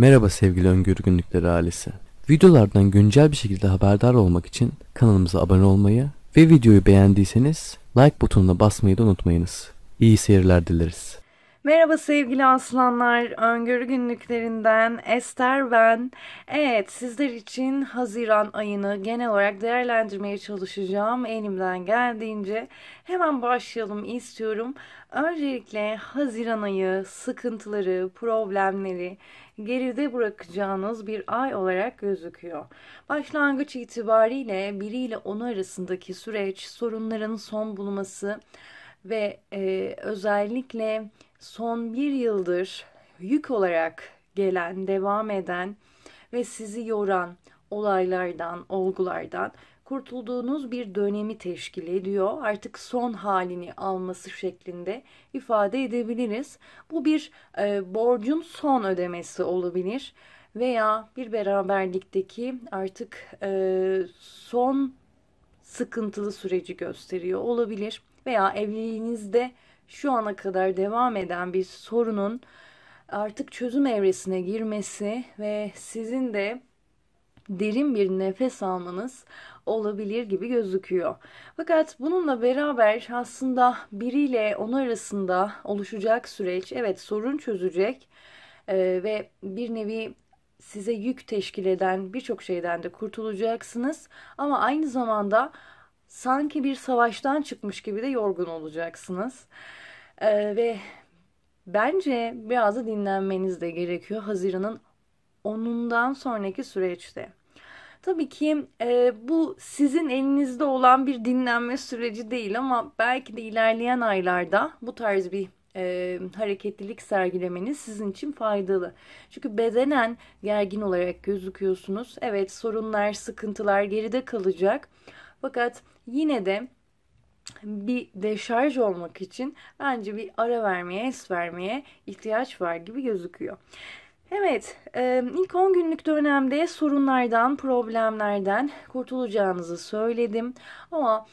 Merhaba sevgili Öngörü Günlükleri ailesi. Videolardan güncel bir şekilde haberdar olmak için kanalımıza abone olmayı ve videoyu beğendiyseniz like butonuna basmayı da unutmayınız. İyi seyirler dileriz. Merhaba sevgili aslanlar, öngörü günlüklerinden Ester ben. Evet, sizler için Haziran ayını genel olarak değerlendirmeye çalışacağım elimden geldiğince. Hemen başlayalım istiyorum. Öncelikle Haziran ayı sıkıntıları, problemleri geride bırakacağınız bir ay olarak gözüküyor. Başlangıç itibariyle biriyle onu arasındaki süreç, sorunların son bulması ve e, özellikle son bir yıldır yük olarak gelen, devam eden ve sizi yoran olaylardan, olgulardan kurtulduğunuz bir dönemi teşkil ediyor. Artık son halini alması şeklinde ifade edebiliriz. Bu bir e, borcun son ödemesi olabilir veya bir beraberlikteki artık e, son sıkıntılı süreci gösteriyor olabilir veya evliliğinizde şu ana kadar devam eden bir sorunun artık çözüm evresine girmesi ve sizin de derin bir nefes almanız olabilir gibi gözüküyor. Fakat bununla beraber aslında biriyle onu arasında oluşacak süreç evet sorun çözecek ee, ve bir nevi size yük teşkil eden birçok şeyden de kurtulacaksınız ama aynı zamanda sanki bir savaştan çıkmış gibi de yorgun olacaksınız. Ee, ve bence biraz da dinlenmeniz de gerekiyor Haziran'ın 10'undan sonraki süreçte. Tabii ki e, bu sizin elinizde olan bir dinlenme süreci değil ama belki de ilerleyen aylarda bu tarz bir e, hareketlilik sergilemeniz sizin için faydalı. Çünkü bedenen gergin olarak gözüküyorsunuz. Evet sorunlar, sıkıntılar geride kalacak. Fakat yine de bir deşarj olmak için bence bir ara vermeye, es vermeye ihtiyaç var gibi gözüküyor. Evet, ilk 10 günlük dönemde sorunlardan, problemlerden kurtulacağınızı söyledim. Ama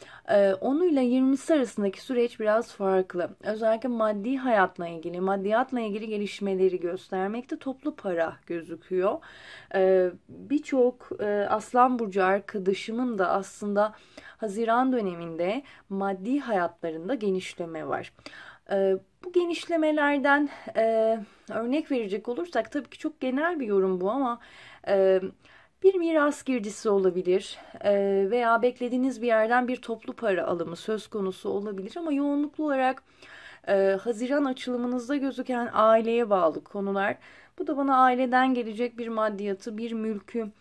10 ile 20'si arasındaki süreç biraz farklı. Özellikle maddi hayatla ilgili, maddiyatla ilgili gelişmeleri göstermekte toplu para gözüküyor. Birçok Aslan Burcu arkadaşımın da aslında Haziran döneminde maddi hayatlarında genişleme var. Bu genişlemelerden e, örnek verecek olursak tabii ki çok genel bir yorum bu ama e, bir miras girdisi olabilir e, veya beklediğiniz bir yerden bir toplu para alımı söz konusu olabilir ama yoğunluklu olarak Haziran açılımınızda gözüken aileye bağlı konular. Bu da bana aileden gelecek bir maddiyatı, bir mülkü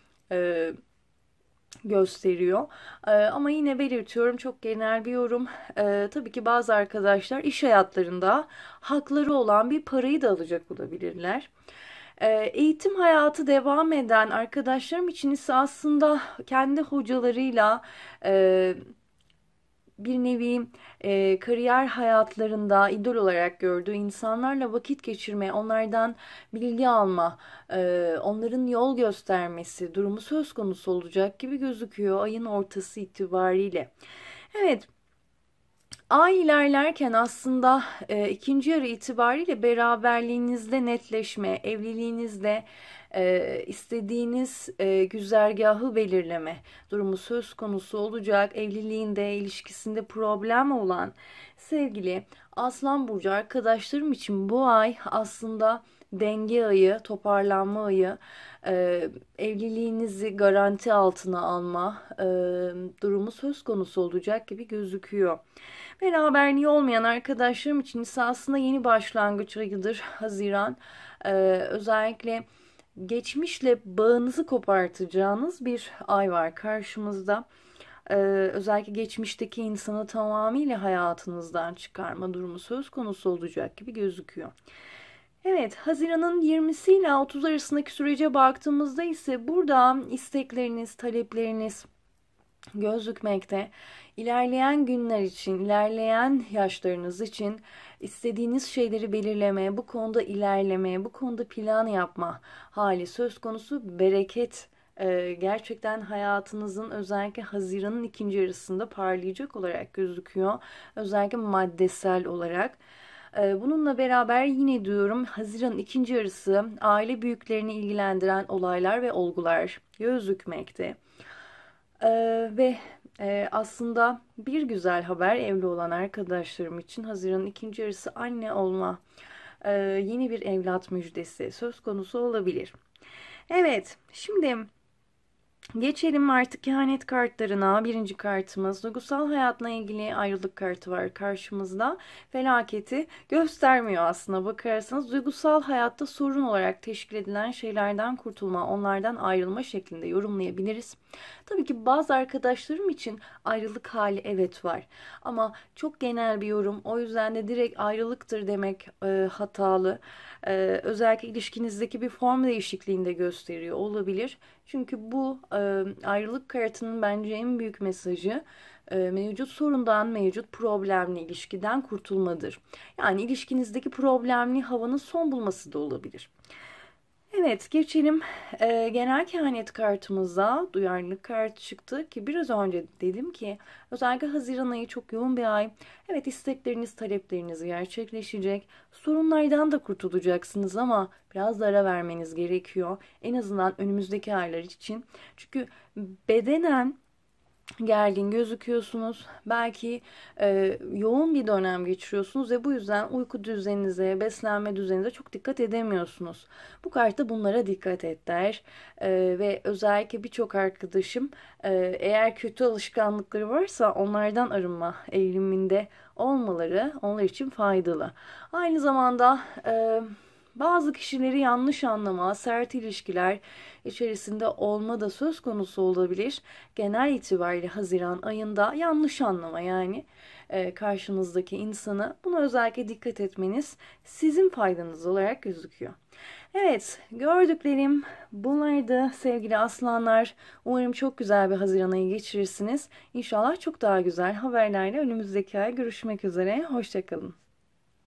gösteriyor. Ee, ama yine belirtiyorum çok genel bir yorum. Ee, tabii ki bazı arkadaşlar iş hayatlarında hakları olan bir parayı da alacak olabilirler. Ee, eğitim hayatı devam eden arkadaşlarım için ise aslında kendi hocalarıyla e, bir nevi e, kariyer hayatlarında idol olarak gördüğü insanlarla vakit geçirme, onlardan bilgi alma, e, onların yol göstermesi durumu söz konusu olacak gibi gözüküyor ayın ortası itibariyle. Evet, Ay ilerlerken aslında e, ikinci yarı itibariyle beraberliğinizde netleşme, evliliğinizde e, istediğiniz e, güzergahı belirleme durumu söz konusu olacak. Evliliğinde, ilişkisinde problem olan sevgili Aslan Burcu arkadaşlarım için bu ay aslında denge ayı, toparlanma ayı, e, evliliğinizi garanti altına alma e, durumu söz konusu olacak gibi gözüküyor. Beraberliği olmayan arkadaşlarım için ise aslında yeni başlangıç ayıdır Haziran. E, özellikle geçmişle bağınızı kopartacağınız bir ay var karşımızda. Ee, özellikle geçmişteki insanı tamamıyla hayatınızdan çıkarma durumu söz konusu olacak gibi gözüküyor. Evet, Haziran'ın 20'si ile 30 arasındaki sürece baktığımızda ise burada istekleriniz, talepleriniz gözükmekte. İlerleyen günler için, ilerleyen yaşlarınız için istediğiniz şeyleri belirleme, bu konuda ilerleme, bu konuda plan yapma hali söz konusu bereket e, gerçekten hayatınızın özellikle Haziran'ın ikinci yarısında parlayacak olarak gözüküyor. Özellikle maddesel olarak. Ee, bununla beraber yine diyorum Haziran'ın ikinci yarısı aile büyüklerini ilgilendiren olaylar ve olgular gözükmekte. Ee, ve e, aslında bir güzel haber evli olan arkadaşlarım için Haziran'ın ikinci yarısı anne olma e, yeni bir evlat müjdesi söz konusu olabilir. Evet, şimdi Geçelim artık kehanet kartlarına. Birinci kartımız duygusal hayatla ilgili ayrılık kartı var karşımızda. Felaketi göstermiyor aslında bakarsanız. Duygusal hayatta sorun olarak teşkil edilen şeylerden kurtulma, onlardan ayrılma şeklinde yorumlayabiliriz. Tabii ki bazı arkadaşlarım için ayrılık hali evet var. Ama çok genel bir yorum. O yüzden de direkt ayrılıktır demek e, hatalı. E, özellikle ilişkinizdeki bir form değişikliğinde gösteriyor olabilir. Çünkü bu e, ayrılık kartının bence en büyük mesajı e, mevcut sorundan, mevcut problemli ilişkiden kurtulmadır. Yani ilişkinizdeki problemli havanın son bulması da olabilir. Evet geçelim. E, genel kehanet kartımıza duyarlılık kartı çıktı ki biraz önce dedim ki özellikle Haziran ayı çok yoğun bir ay. Evet istekleriniz talepleriniz gerçekleşecek. Sorunlardan da kurtulacaksınız ama biraz da ara vermeniz gerekiyor. En azından önümüzdeki aylar için. Çünkü bedenen gergin gözüküyorsunuz. Belki e, yoğun bir dönem geçiriyorsunuz ve bu yüzden uyku düzeninize, beslenme düzeninize çok dikkat edemiyorsunuz. Bu kartta bunlara dikkat et der. E, ve özellikle birçok arkadaşım e, eğer kötü alışkanlıkları varsa onlardan arınma eğiliminde olmaları onlar için faydalı. Aynı zamanda... E, bazı kişileri yanlış anlama, sert ilişkiler içerisinde olma da söz konusu olabilir. Genel itibariyle Haziran ayında yanlış anlama yani e, karşınızdaki insanı buna özellikle dikkat etmeniz sizin faydanız olarak gözüküyor. Evet gördüklerim bunlardı sevgili aslanlar. Umarım çok güzel bir Haziran ayı geçirirsiniz. İnşallah çok daha güzel haberlerle önümüzdeki ay görüşmek üzere. Hoşçakalın.